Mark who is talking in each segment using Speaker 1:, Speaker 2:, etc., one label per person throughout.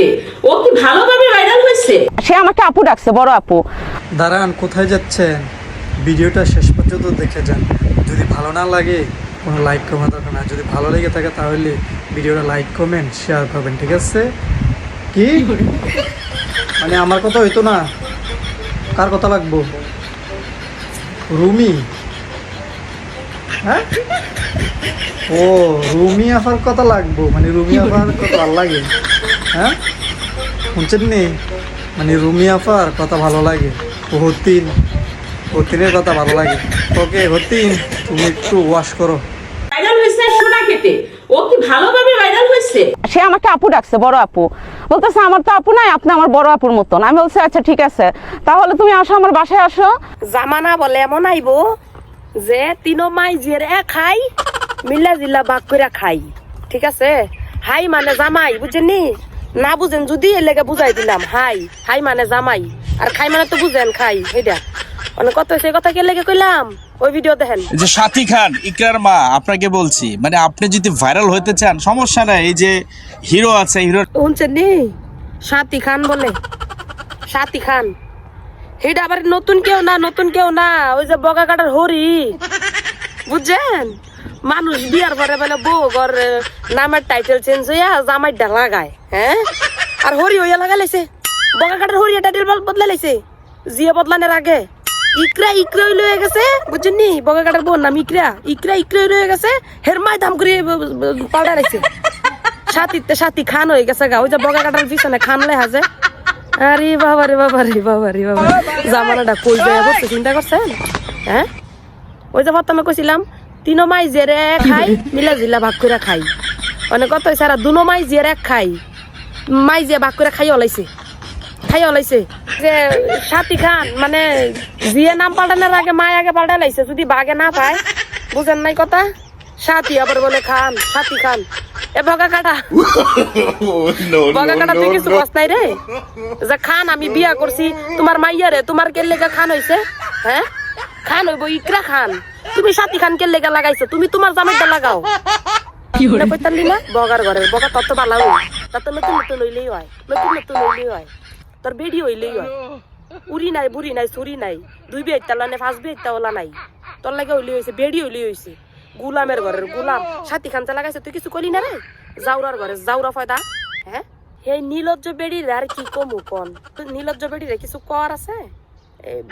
Speaker 1: কেটে ও কি ভালোভাবে ভাইরাল হয়েছে?
Speaker 2: সে আমাকে আপু ডাকছে বড় আপু।
Speaker 3: দাঁড়ান কোথায় যাচ্ছেন? ভিডিওটা শেষ পর্যন্ত দেখে যান। যদি ভালো না লাগে কোনো লাইক কমা দরকার না যদি ভালো লেগে থাকে তাহলে ভিডিওটা লাইক কমেন্ট শেয়ার করবেন ঠিক আছে? কি? মানে আমার কথা হইতো না? কার কথা লাগবো? রুমি? হ্যাঁ? ও রুমি আফার কথা লাগবো। মানে রুমি আফার কথা ভালো লাগে। হ্যাঁ? শুনছেন নি? মানে রুমি আফার কথা ভালো লাগে ও হতিন হতিনের কথা ভালো লাগে। ওকে হতিন তুমি একটু ওয়াশ করো।
Speaker 1: ভাইরাল হয়েছে সোনা কেটে ও কি ভালোভাবে ভাইরাল হয়েছে?
Speaker 2: সে আমাকে আপু ডাকছে বড় আপু। বলতেছে আমার তো আপু নাই আপনি আমার বড় আপুর মতন। আমি বলছি আচ্ছা ঠিক আছে। তাহলে তুমি আসো আমার বাসায় আসো।
Speaker 4: জামানা বলে এমন আইব যে তিনো মাই জের খাই মিলা জিলা বাক করে খাই। ঠিক আছে? হাই মানে জামাই বুঝেননি না বুঝেন যদি এর লেগে বুঝাই দিলাম হাই হাই মানে জামাই আর খাই মানে তো বুঝেন খাই সেইটা মানে কত সে কথা কে লেগে কইলাম? ওই ভিডিও দেখেন।
Speaker 5: যে সাথী খান ইকরার মা আপনাকে বলছি মানে আপনি যদি ভাইরাল হতে চান সমস্যা নাই এই যে হিরো আছে হিরো
Speaker 4: শুনছেন নি? সাথী খান বলে। সাথী খান। সেইটা আবার নতুন কেউ না নতুন কেউ না ওই যে বগা কাটার হরি। বুঝছেন? মানুষ বিয়ার পরে বলে, বউ, ঘর নামের টাইটেল চেঞ্জ হইয়া জামাই ডা লাগায় হ্যাঁ? আর হরি হইয়া লাগাইছে বগা কাটার হরি টাইটেল বদলা লাইছে। জিয়ে বদলানোর আগে। ইকরা ইকরা হইলে হয়ে গেছে, বুঝছেন নি? বগা কাটার বোন নাম ইকরা। ইকরা ইকরা হইলে হয়ে গেছে, হের মাই দাম করে পাল্টা লাইছে। সাথীতে সাথী খান হয়ে গেছে গা। ওই যে বগা কাটার পিছনে খান লেহা যে আরে বাবা রে বাবা রে বাবা রে বাবা জামানাটা কই যায় চিন্তা করছেন? হ্যাঁ? ওই যে প্রথমে কইছিলাম তিনো মাই জেরে খাই, মিলা জিলা ভাগ করে খাই। মানে কত সারা দুনো মাই জেরে খাই। মাই যে ভাগ করে খাই ওলাইছে খাই ওলাইছে যে সাথী খান মানে জিয়ে নাম পাল্টানোর আগে মায় আগে পাল্টা লাইছে, যদি বাগে না পায়, বুঝেন নাই কথা? সাথী আবার বলে খান, সাথী খান। এ বগা কাটা। বগা কাটা তুই কিছু কষ্ট নাই রে? যে খান, আমি বিয়া করছি, তোমার মাইয়া রে, তোমার কে লেগা খান হইছে? হ্যাঁ? খান হইব ইকরা খান। তুমি সাথী খান কে লেগা লাগাইছো তুমি তোমার জামাইটা লাগাও। না কইতালি না বগার ঘরে বগা তত বালা হই। তত নতুন নতুন হইলেই হয় নতুন নতুন হইলেই হয়। তোর বেডি হইলেই হয়। উড়ি নাই বুড়ি নাই ছুরি নাই দুই বিয়ে ইত্তা লানে পাঁচ বিয়ে ইত্তা ওলা নাই। তোর লাগে হইলি হইছে বেডি হইলি হইছে। গুলামের ঘরের গুলাম। সাথী খানতে লাগাইছে তুই কিছু কলি না রে? জাউরার ঘরে জাউরা ফয়দা। হ্যাঁ? সেই নীলজ্জ বেড়ির আর কি কমু কন? নীলজ্জ বেড়ির কিছু কর আছে?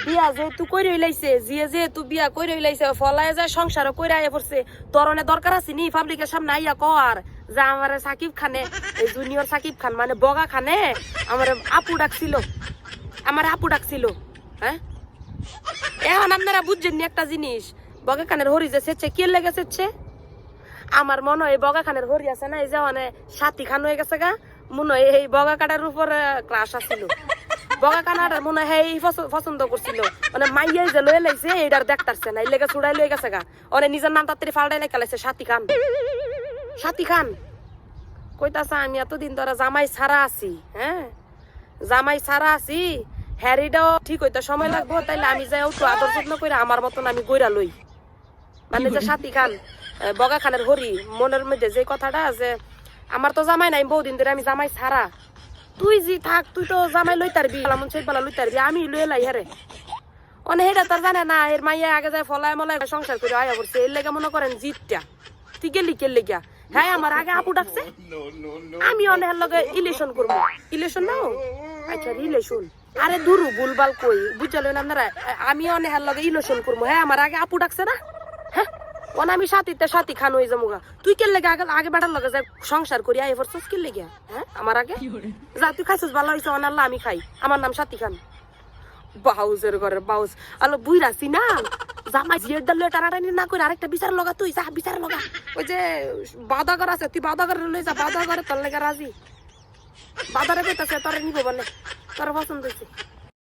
Speaker 4: বিয়া যেহেতু কইরে হইলাইছে জিয়ে যেহেতু বিয়া কইরে হইলাইছে, ফলায় যায় সংসারও কইরে আইয়া পড়ছে। তরনে দরকার আছে নি, পাবলিকের সামনে আইয়া কর। যে আমার সাকিব খানে জুনিয়র সাকিব খান মানে বগা খানে, আমার আপু ডাকছিল। আমার আপু ডাকছিল হ্যাঁ? এখন আপনারা বুঝছেন নি একটা জিনিস, বগা খানের হরি যে সেচ্ছে কে লেগে সেচ্ছে আমার মনে হয় বগা খানের হরি আছে না, এই যে মানে সাথী খান হয়ে গেছে গা, মনে হয় এই বগা কাটার উপর ক্রাশ আছিল। বগা কানাটার মনে হয় এই পছন্দ করছিল। মানে মাইয়াই যে লয়ে লাইছে এইটার দেখতারছে না। এই লেগে চুড়াই লয়ে গেছে গা। অনে নিজের নাম তাড়াতাড়ি ফাল্টাই লেখা লাইছে, সাথী খান। সাথী খান, কইতাছে, আমি এতদিন ধরে জামাই ছাড়া আছি হ্যাঁ? জামাই ছাড়া আছি হ্যারিটাও ঠিক হইতে সময় লাগবো, তাইলে আমি যাই একটু আদর যত্ন করে আমার মতন আমি গইরা লই। মানে যে সাথী খান বগা খানের হরি, মনের মধ্যে যে কথাটা যে আমার তো জামাই নাই, বহুদিন ধরে আমি জামাই ছাড়া। তুই জি থাক, তুই তো জামাই লই তারবি। মন সেই বেলা লই তারবি, আমি লই লাই হারে। অনে হেটা তার জানে না, এর মাইয়া আগে যায় ফলায় মলায় সংসার করে আয়া করছে। এর লেগে মনে করেন জিতটা। তুই গেলি কে লেগিয়া? হ্যাঁ আমার আগে আপু ডাকছে। আমি অনেক লগে ইলেশন করব। ইলেশন নাও? আচ্ছা রিলেশন আরে দুরু বুলবাল কই। বুঝালেন আপনারা আমি অনেক লগে ইলেশন করব। হ্যাঁ আমার আগে আপু ডাকছে না? ওন আমি সাথীতে সাথী খান হয়ে যাব। তুই কে লেগে আগে আগে বেটার লগে যাই সংসার করি আই ফরছস কে লেগে? হ্যাঁ? আমার আগে? যা তুই খাইছিস ভালো হয়েছে অনাল্লাহ আমি খাই। আমার নাম সাথী খান। বাউজের ঘরের বাউজ। আলো বুইরাছি না? জামাই জিয়ের দাল টানাটানি না করে আরেকটা বিচার লগা তুই যা বিচার লগা। ওই যে বাদাগর আছে তুই বাদাগর লই যা বাদাগরে তোর লেগে রাজি। বাদারে কইতাছে তোরে নিব বলে তোর পছন্দ হয়েছে